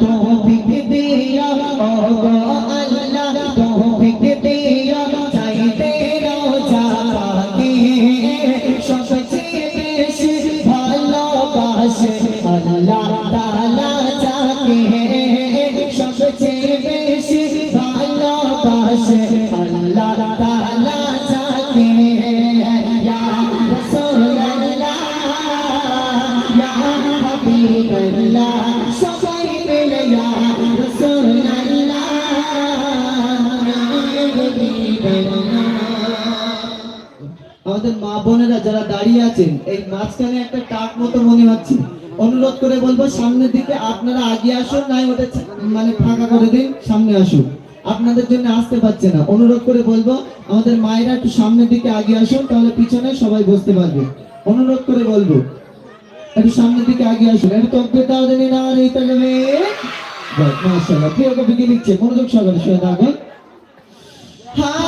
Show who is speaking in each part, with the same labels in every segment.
Speaker 1: তৌফিক দিও ও বোনেরা যারা দাঁড়িয়ে আছেন, এই মাঝখানে একটা টাক মতো মনে হচ্ছে। অনুরোধ করে বলব, সামনের দিকে আপনারা আগে আসুন, নাই ওটা মানে ফাঁকা করে দিন, সামনে আসুন। আপনাদের জন্য আসতে পারছে না। অনুরোধ করে বলব, আমাদের মায়েরা একটু সামনের দিকে আগে আসুন, তাহলে পিছনে সবাই বসতে পারবে। অনুরোধ করে বলব, একটু সামনের দিকে আগে আসুন। একটু দাও না, আর এই তাহলে মাশাআল্লাহ, প্রিয় কবি লিখছে? মনোযোগ সহকারে শুনে থাকুন। রসুল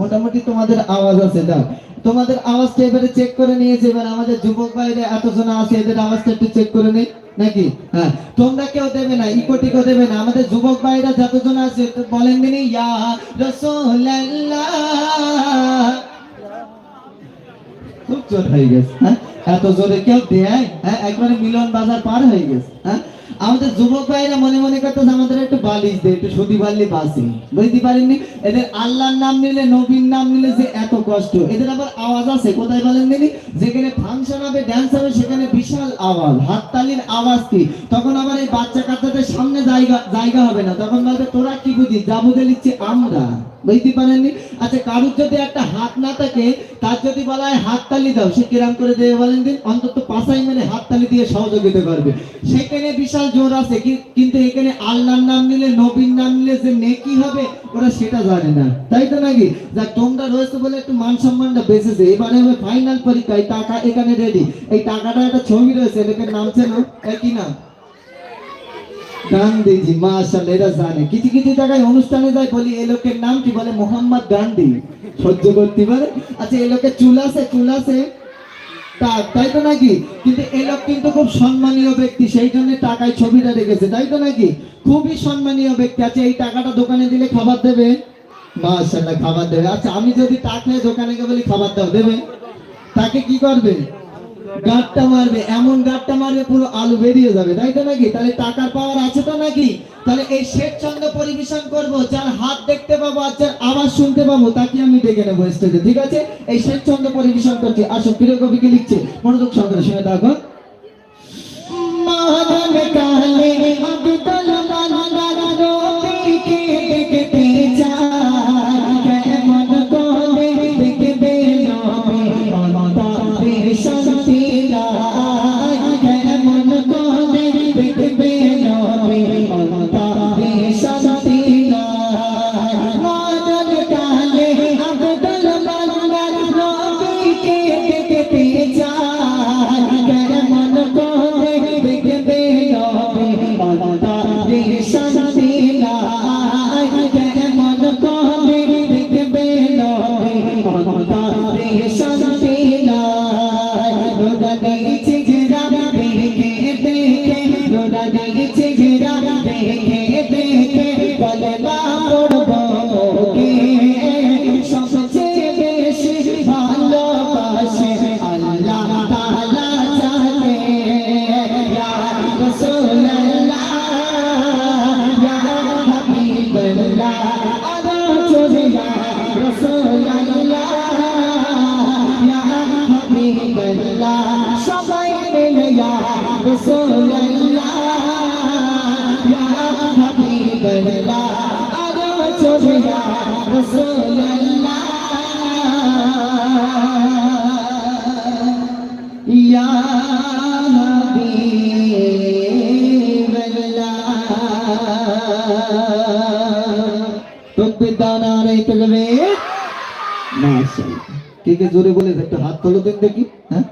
Speaker 1: মোটামুটি তোমাদের আওয়াজ আছে, দাও। তোমাদের আওয়াজটা এবারে চেক করে নিয়েছে এবার আমাদের যুবক ভাইরা এতজন আছে, এদের আওয়াজটা একটু চেক করে নেই নাকি? হ্যাঁ তোমরা কেউ দেবে না ইকো টিকো দেবে না। আমাদের যুবক ভাইরা যতজন আছে বলেন ইয়া রাসূলুল্লাহ। খুব হয়ে গেছে হ্যাঁ? এত জোরে কেউ দেয় হ্যাঁ? একবারে মিলন বাজার পার হয়ে গেছে হ্যাঁ? আমাদের যুবক ভাইরা মনে মনে করতেছে, আমাদের একটু বালিশ দে, একটু সুদি বাল্লি বাসি বুঝতে পারেননি? এদের আল্লাহর নাম নিলে, নবীর নাম নিলে যে এত কষ্ট। এদের আবার আওয়াজ আছে, কোথায় বলেন দিনি যেখানে ফাংশন হবে ড্যান্স হবে, সেখানে বিশাল আওয়াজ। হাততালির আওয়াজ কি? তখন আবার এই বাচ্চা কাচ্চাদের সামনে জায়গা জায়গা হবে না। তখন বলবে, তোরা কি বুঝি? যা বুঝে লিখছি আমরা। বুঝতে পারেননি? আচ্ছা কারুর যদি একটা হাত না থাকে, তার যদি বলা হয় হাততালি দাও, সে কিরাম করে দেবে বলেন দিন অন্তত পাশাই মানে হাততালি দিয়ে সহযোগিতা করবে। সেখানে বিশাল জোর আছে কিন্তু এখানে আল্লাহর নাম নিলে, নবীর নাম নিলে যে নেকি হবে, ওরা সেটা জানে না। তাই তো নাকি? যা তোমরা রয়েছে বলে একটু মান সম্মানটা বেঁচেছে। এবারে হবে ফাইনাল পরীক্ষায় টাকা এখানে রেডি এই টাকাটা একটা ছবি রয়েছে এটাকে নামছে না একই নাম? গান্ধীজি, মাশাআল্লাহ, এরা জানে। কিছু কিছু জায়গায় অনুষ্ঠানে যায় বলি, এই লোকের নাম কি বলে মোহাম্মদ গান্ধী। সহ্য করতে পারে? আচ্ছা এই লোকের চুল আছে চুল আছে? তা- তাই তো নাকি? কিন্তু এই লোক কিন্তু খুব সম্মানীয় ব্যক্তি, সেই জন্য টাকায় ছবিটা রেখেছে তাই তো নাকি? খুবই সম্মানীয় ব্যক্তি। আচ্ছা এই টাকাটা দোকানে দিলে খাবার দেবে? মাশাআল্লাহ, খাবার দেবে। আচ্ছা আমি যদি তাকে দোকানে গিয়ে বলি খাবার দাও, দেবে? তাকে কি করবে? গাঁটটা মারবে, এমন গাঁটটা মারবে পুরো আলু বেরিয়ে যাবে, তাই তো নাকি? তাহলে টাকার পাওয়ার আছে তো নাকি? তাহলে এই শেষ চন্দ্র পরিবেশন করব, যার হাত দেখতে পাবো আর যার আওয়াজ শুনতে পাবো, তাকে আমি ডেকে নেব স্টেজে ঠিক আছে? এই শেষ চন্দ্র পরিবেশন করছি, আসো, প্রিয় কবিকে লিখছে, মনোযোগ সহকারে দেখো সোনা দাগছে ঘেরা। কে কে জোরে বলে একটু হাত তোলো দিন দেখি হ্যাঁ?